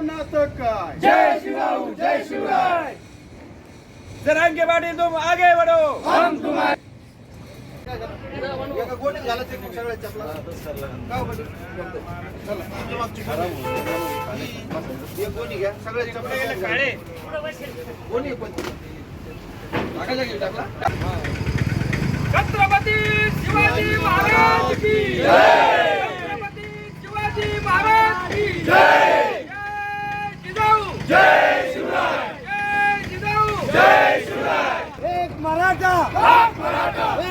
काय? जय शिवराय जय शिवराय. जरांगे पाटील तुम आगे बढ़ो हम तुम्हारे एका गोणीत घालायचं मग सगळ्या चपला का हो पाटील? चला. तुमच्या मागची गोणी. एक गोणी घ्या सगळ्या चपला गेल्या काळे गोणी पण टाकायला गेली टाकला छत्रपती शिवाजी महाराज की जय छत्रपती शिवाजी महाराज की जय जय जिजाऊ जय शिवराय जय जिजाऊ जय एक मराठा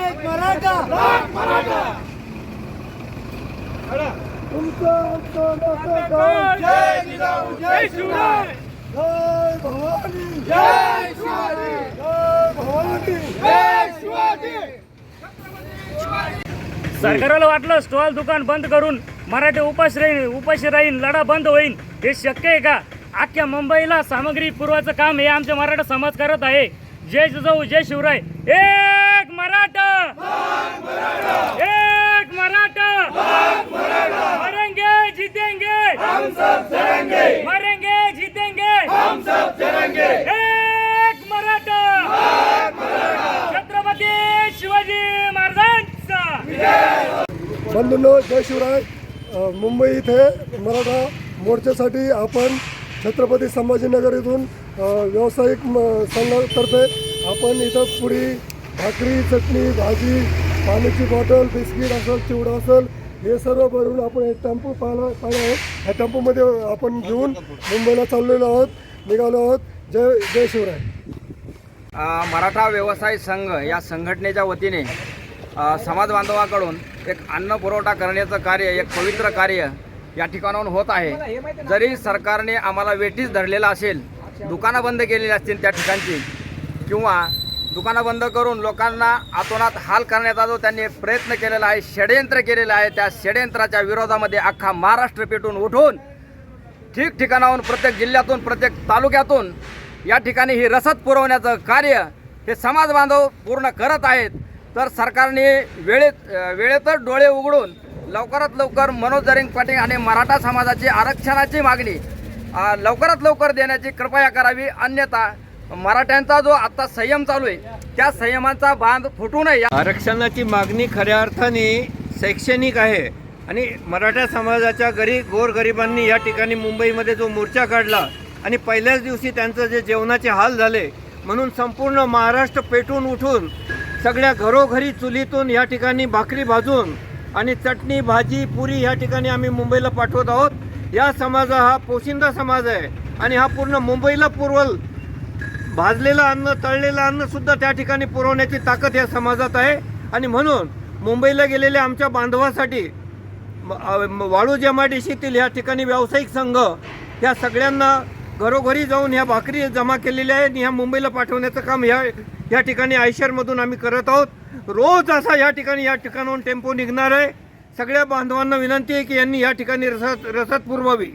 एक मराठा! आमचं? जय जिजाऊ जय शिवराय! जय भवानी! जय शिवाजी जय भवानी! जय शिवाजी! सरकारला वाटलं स्टॉल दुकान बंद करून मराठी उपाशी राहीन उपाशी राहीन लढा बंद होईल हे शक्य आहे का? अख्ख्या मुंबईला सामग्री पुरवायचं काम हे आमच्या मराठा समाज करत आहे. जय जिजाऊ जय शिवराय. एक मराठा एक मराठा मरेंगे जीतेंगे हम सब मरेंगे जीतेंगे हम सब एक मराठा छत्रपती शिवाजी महाराजांचा बंधूंनो जय शिवराय. मुंबई इथे मराठा मोर्चासाठी आपण छत्रपती संभाजीनगर इथून व्यावसायिक म- संघातर्फे आपण इथं पुरी भाकरी चटणी भाजी पाण्याची बॉटल बिस्किट असेल चिवडा असेल हे सर्व भरून आपण एक टेम्पो पाहिला पाहिला आहे. ह्या टेम्पोमध्ये आपण घेऊन मुंबईला चाललेलो आहोत निघालो आहोत. जय जय शिवराय. मराठा व्यवसाय संघ या संघटनेच्या वतीने समाज बांधवाकडून एक अन्न पुरवठा करण्याचं कार्य एक पवित्र कार्य या ठिकाणाहून होत आहे. जरी सरकारने आम्हाला वेटीस धरलेला असेल दुकानं बंद केलेली असतील त्या ठिकाणची किंवा दुकानं बंद करून लोकांना आतोनात हाल करण्याचा जो त्यांनी प्रयत्न केलेला आहे षडयंत्र केलेलं आहे त्या षडयंत्राच्या विरोधामध्ये अख्खा महाराष्ट्र पेटून उठून ठिकठिकाणाहून प्रत्येक जिल्ह्यातून प्रत्येक तालुक्यातून या ठिकाणी ही रसद पुरवण्याचं कार्य हे समाज बांधव पूर्ण करत आहेत. तर सरकारने वेळेत वेळेतच डोळे उघडून लवकरात लवकर मनोज दरिंग पाटील आणि मराठा समाजाची आरक्षणाची मागणी लवकरात लवकर देण्याची कृपया करावी. अन्यथा मराठ्यांचा जो आता संयम चालू आहे त्या संयमाचा बांध फुटू नये. आरक्षणाची मागणी खऱ्या अर्थाने शैक्षणिक आहे आणि मराठा समाजाच्या गरीब गोरगरिबांनी या ठिकाणी मुंबईमध्ये जो मोर्चा काढला आणि पहिल्याच दिवशी त्यांचं जे जेवणाचे हाल झाले म्हणून संपूर्ण महाराष्ट्र पेटून उठून सगळ्या घरोघरी चुलीतून या ठिकाणी भाकरी भाजून आणि चटणी भाजी पुरी या ठिकाणी आम्ही मुंबईला पाठवत आहोत. या समाज हा पोशिंदा समाज आहे आणि हा पूर्ण मुंबईला पुरवल. भाजलेलं अन्न तळलेलं अन्नसुद्धा त्या ठिकाणी पुरवण्याची ताकद या समाजात आहे. आणि म्हणून मुंबईला गेलेल्या आमच्या बांधवासाठी वाळू जमाडीशीतील ह्या ठिकाणी व्यावसायिक संघ या सगळ्यांना घरोघरी जाऊन ह्या भाकरी जमा केलेल्या आहेत आणि ह्या मुंबईला पाठवण्याचं काम ह्या या ठिकाणी आयशरमधून आम्ही करत आहोत. रोज असा या ठिकाणी या ठिकाणाहून टेम्पो निघणार आहे. सगळ्या बांधवांना विनंती आहे की यांनी या ठिकाणी रसद रसद पुरवावी.